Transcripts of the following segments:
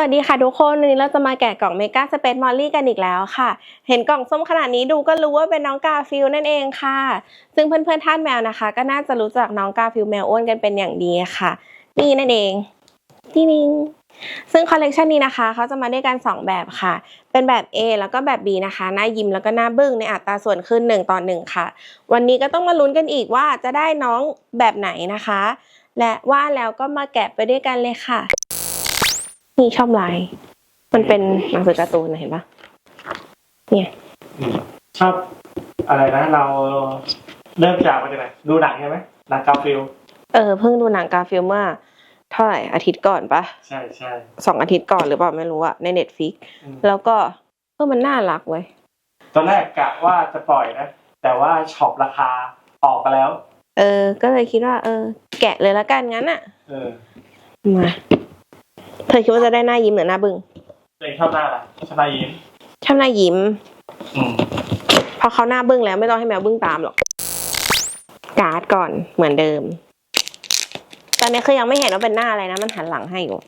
วัสดีค่ะทุกคนวันนี้เราจะมาแกะกล่องเมกาสเปซมอลลี่กันอีกแล้วค่ะ เห็นกล่องส้มขนาดนี้ดูก็รู้ว่าเป็นน้องกาฟิลนั่นเองค่ะ ซึ่งเพื่อนๆท่านแมวนะคะ ก็น่าจะรู้จักน้องกาฟิลแมวอ้วนกันเป็นอย่างดีค่ะ นี่นั่นเองนี่นิงซึ่งคอลเลกชันนี้นะคะเขาจะมาด้วยกัน 2 แบบค่ะ เป็นแบบ A แล้วก็แบบ B นะคะ หน้ายิ้มแล้วก็หน้าบึ้งในอัตราส่วนขึ้น1ต่อ1ค่ะ วันนี้ก็ต้องมาลุ้นกันอีกว่าจะได้น้องแบบไหนนะคะ และว่าแล้วก็มาแกะไปด้วยกันเลยค่ะ นี่ชอบลาย มันเป็นหนังสือการ์ตูนนะเห็นปะเนี่ยอืมชอบอะไรนะ เราเริ่มจากมาจากไหนดูหนังใช่ไหมหนังกาฟิลเออเพิ่งดูหนังกาฟิลเมื่อเท่าไหร่อาทิตย์ก่อนปะใช่ใช่สองอาทิตย์ก่อนหรือเปล่าไม่รู้อะในเน็ตฟิกอืมแล้วก็เออมันน่ารักเว้ยตอนแรกกะว่าจะปล่อยนะ แต่ว่าช็อปราคาออกไปแล้ว เออ ก็เลยคิดว่า เออ แกะเลยละกันงั้นอะเออมา เธอคิดว่าจะได้หน้ายิ้มหรือหน้าบึ้งตัวเองชอบหน้าอะไรชอบหน้ายิ้มชอบหน้ายิ้ม อืมเพราะเขาหน้าบึ้งแล้วไม่ต้องให้แมวบึ้งตามหรอก การ์ดก่อนเหมือนเดิม ตอนนี้คือยังไม่เห็นว่าเป็นหน้าอะไรนะ มันหันหลังให้อยู่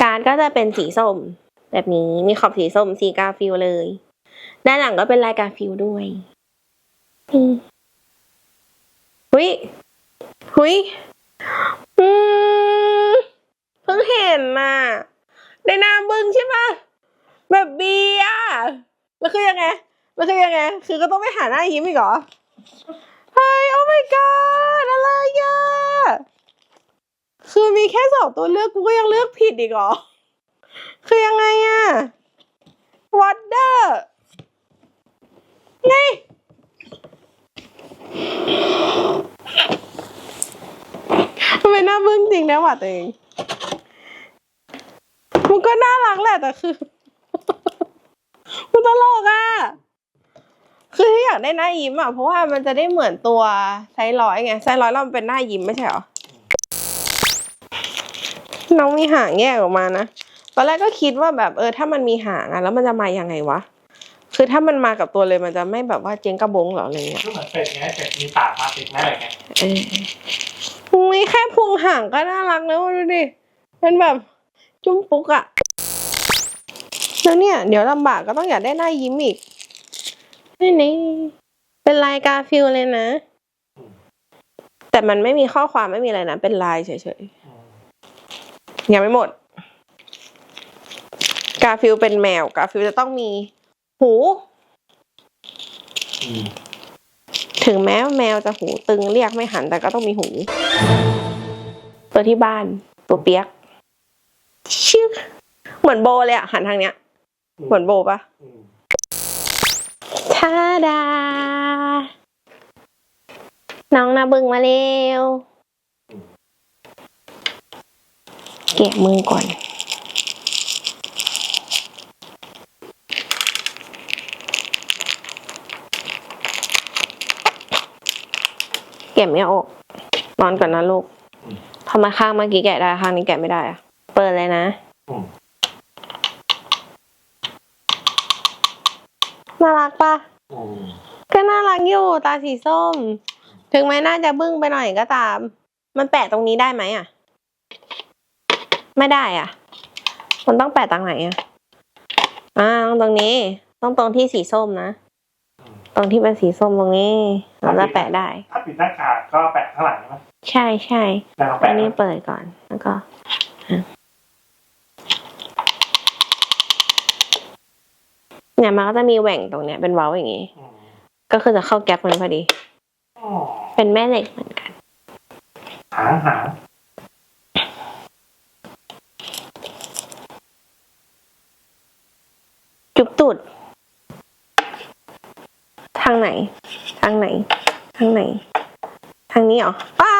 การ์ดก็จะเป็นสีส้ม แบบนี้มีขอบสีส้มสีกาฟิลเลย ด้านหลังก็เป็นลายกาฟิลด้วยอืมหุย หุยอืมเพิ่งเห็นน่ะในน้าบึงใช่ปะแบบเบีอะมันคือยังไง มันคือยังไง คือก็ต้องไปหาหน้ายิ้มอีกเหรอ เฮ้ย โอ้ my god อะไรอะ คือมีแค่สองตัวเลือกกูก็ยังเลือกผิดอีกเหรอ คือยังไงอะ what the ไง ทำไมหน้าบึ้งจริงนะวะตัวเอง มันก็น่ารักแหละแต่คือ มันตลกอะ คือที่อยากได้หน้ายิ้มอะ เพราะว่ามันจะได้เหมือนตัวไซส์ร้อยไงไซส์ร้อยเรามันเป็นหน้ายิ้มไม่ใช่เหรอ น้องมีหางแยกออกมานะ ตอนแรกก็คิดว่าแบบเออ ถ้ามันมีหางอะแล้วมันจะมายังไงวะ คือถ้ามันมากับตัวเลยมันจะไม่แบบว่าเจ๊งกระบงเหรออะไรเงี้ย ก็เหมือนเป็ดไงเป็ดมีปากมาติดแม่อะไรเงี้ยเออ อุ้แค่พุงห่างก็น่ารักแล้วดูดิ มันแบบจุ้มปุ๊กอะแล้วเนี่ย เดี๋ยวลำบากก็ต้องอยากได้หน้ายิ้มอีก นี่นี่เป็นลายกาฟิลเลยนะ แต่มันไม่มีข้อความไม่มีอะไรนะ เป็นลายเฉยๆยังไม่หมด กาฟิลเป็นแมว กาฟิลจะต้องมี หู ถึงแม้แมวจะหูตึงเรียกไม่หันแต่ก็ต้องมีหู ตัวที่บ้าน ตัวเปียก ชื่อ เหมือนโบเลยอะหันทางเนี้ย เหมือนโบปะอืมทาดา น้องนาบึงมาเร็ว แกะมือก่อน แกะไม่ออกนอนก่อนนะลูกทำไมข้างเมื่อกี้แกะได้ข้างนี้แกะไม่ได้อะเปิดเลยนะอืมน่ารักปะอืมก็น่ารักอยู่ตาสีส้ม ถึงแม้น่าจะบึ้งไปหน่อยก็ตาม มันแปะตรงนี้ได้ไหมอะ ไม่ได้อะ มันต้องแปะตรงไหนอะอ่าต้องตรงนี้ ต้องตรงที่สีส้มนะ ตรงที่เป็นสีส้มตรงนี้เราจะแปะได้ ถ้าปิดหน้ากากก็แปะข้างหลังใช่ไหมใช่ใช่แต่เราอัแปะนนี้เปิดก่อนแล้วก็อะเนี่ยมันก็จะมีแหว่งตรงเนี้ยเป็นเว้าอย่างงี้อืมก็คือจะเข้าแก๊ปมันพอดีอ๋อเป็นแม่เหล็กเหมือนกัน หางหางจุบตุด ทางไหน ทางไหน ทางไหน ทางนี้เหรอป้า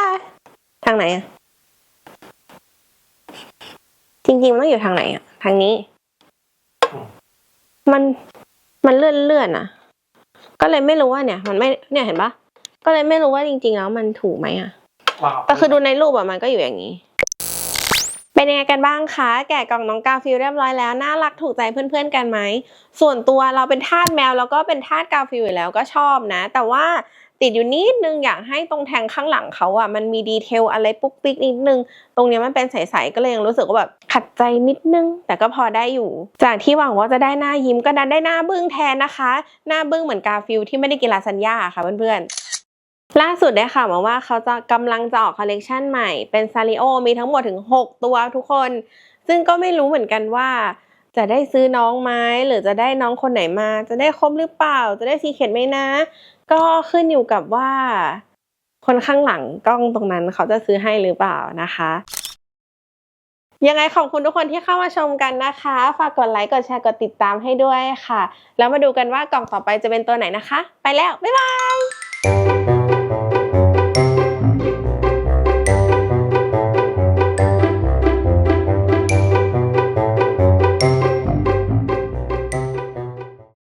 ทางไหนอะจริงๆมันต้องอยู่ทางไหนอะทางนี้ มันมันเลื่อนเลื่อนอะก็เลยไม่รู้ว่าเนี่ย มันไม่เนี่ยเห็นปะก็เลยไม่รู้ว่าจริง ๆ แล้วมันถูกไหมอะวางแต่คือดูในรูปอะมันก็อยู่อย่างนี้ เป็นยังไงกันบ้างคะ แกะกล่องน้องกาฟิลเรียบร้อยแล้ว น่ารักถูกใจเพื่อนๆกันไหม ส่วนตัวเราเป็นทาสแมวแล้วก็เป็นทาสกาฟิลอยู่แล้วก็ชอบนะ แต่ว่าติดอยู่นิดนึงอยากให้ตรงแทงข้างหลังเขาอะมันมีดีเทลอะไรปุ๊กปิ๊กนิดนึง ตรงเนี้ยมันเป็นใสๆก็เลยยังรู้สึกว่าแบบขัดใจนิดนึง แต่ก็พอได้อยู่ จากที่หวังว่าจะได้หน้ายิ้มก็ดันได้หน้าบึ้งแทนนะคะ หน้าบึ้งเหมือนกาฟิลที่ไม่ได้กินลาซานญ่าค่ะเพื่อนๆ ล่าสุดได้ข่าวมาว่าเขาจะกำลังจะออกคอลเลกชันใหม่เป็นซาริโอมีทั้งหมดถึง 6 ตัวทุกคน ซึ่งก็ไม่รู้เหมือนกันว่า จะได้ซื้อน้องไหมหรือจะได้น้องคนไหนมา จะได้ครบหรือเปล่า จะได้ซีเค็ดไหมนะ ก็ขึ้นอยู่กับว่า คนข้างหลังกล้องตรงนั้นเขาจะซื้อให้หรือเปล่านะคะ ยังไงขอบคุณทุกคนที่เข้ามาชมกันนะคะ ฝากกดไลค์กดแชร์กดติดตามให้ด้วยค่ะ แล้วมาดูกันว่ากล่องต่อไปจะเป็นตัวไหนนะคะ ไปแล้วบ๊ายบาย